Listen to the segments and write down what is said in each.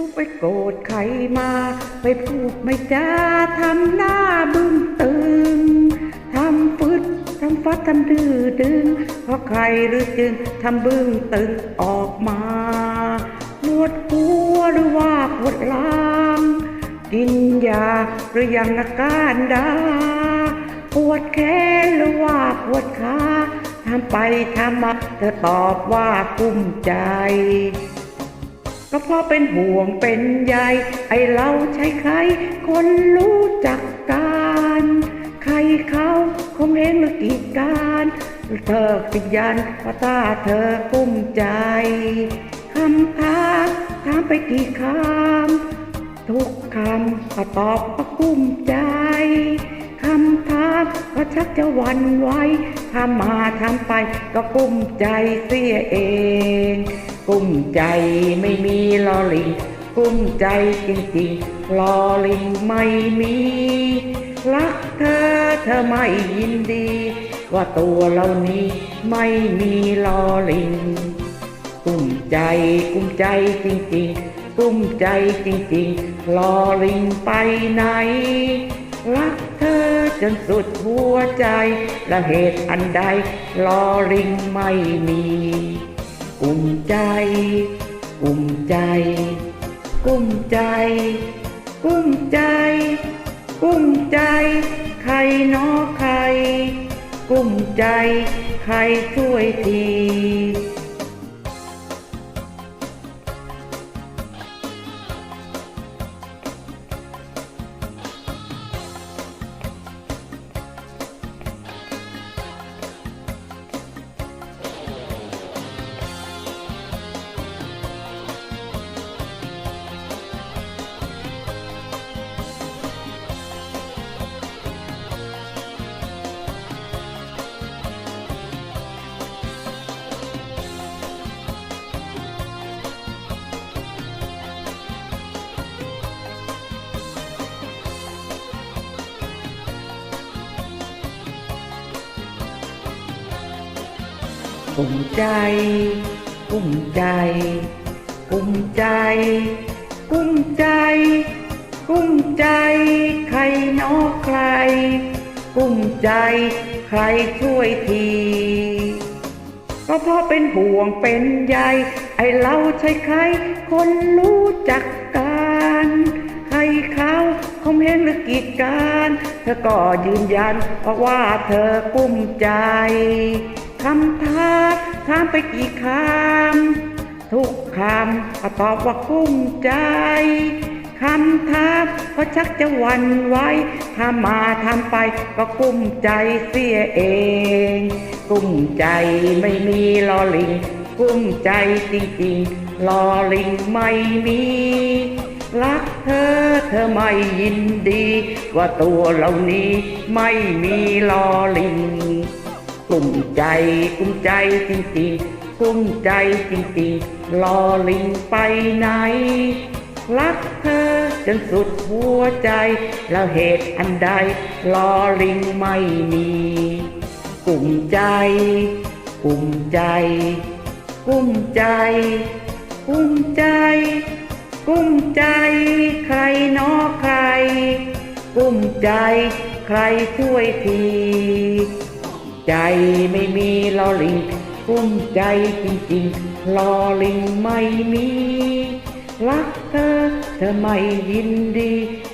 รู้ไปโกรธใครมา ไปพูดไม่จาทำหน้าบึ้งตึงทำฟึดทำฟัดทำดื้อดึง เพราะใครหรือจึงทำบึ้งตึงออกมาปวดหัวหรือว่าปวดหลังกินยาหรือยังอาการดาปวดแขนหรือว่าปวดขาทำไปทำมาเธอตอบว่ากุ้มใจ ก็เพราะเป็นห่วงเป็นใยไอเราใช้ใคร คนรู้จักการใครเขาคงเห็นเมื่อกีดการเธอติดยันเพราะตาเธอกุ้มใจคำถามถามไปกี่คำทุกคำก็ตอบว่ากุ้มใจำถามก็ชักจะหวันไหวทำมาทำไปก็กุ้มใจเสียเอง กุ้มใจไม่มีลอลิง กุ้มใจจริงๆลอลิงไม่มี รักเธอเธอไม่ยินดี ว่าตัวเรานี้ไม่มีลอลิง กุ้มใจกุ้มใจจริงๆกุ้มใจจริงๆลอลิงไปไหน รักเธอ จนสุดหัวใจ และเหตุอันใดลอลิงไม่มี กุ้มใจ กุ้มใจ กุ้มใจ กุ้มใจ กุ้มใจ ใครเนอใคร กุ้มใจ ใครช่วยที กุ้มใจกุ้มใจกุ้มใจกุ้มใจกุ้มใจ ใครเนอใครกุ้มใจใครช่วยทีก็เพราะเป็นห่วงเป็นใยไอเราใช่ใคร คนรู้จักกันใครเขาคงเห็นหรือกีดการเธอก็ยืนยันเพราะว่าเธอกุ้มใจ คำถามถามไปกี่คำทุกคำก็ตอบว่ากุ้มใจคำถามก็ชักจะหวันไหวถ้ามาทำไปก็กุ้มใจเสียเอง กุ้มใจไม่มีลอลิง กุ้มใจจริงๆลอลิงไม่มีรักเธอเธอไม่ยินดี ว่าตัวเหล่านี้ไม่มีลอลิง กุ้มใจกุ้มใจจริงๆกุ้มใจจริงๆลอลิงไปไหน รักเธอจนสุดหัวใจ แล้วเหตุอันใดลอลิงไม่มีกุ้มใจกุ้มใจกุ้มใจกุ้มใจ กุ้มใจ ใครนอใคร กุ้มใจ ใครช่วยที ใจไม่มีลอลิงกุ้มใจจริงๆลอลิงไม่มี รักเธอเธอไม่ยินดี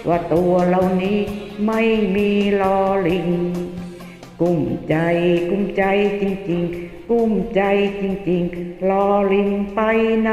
ว่าตัวเหล่านี้ไม่มีลอลิง กุ้มใจกุ้มใจจริงๆ กุ้มใจจริงๆลอลิงไปไหน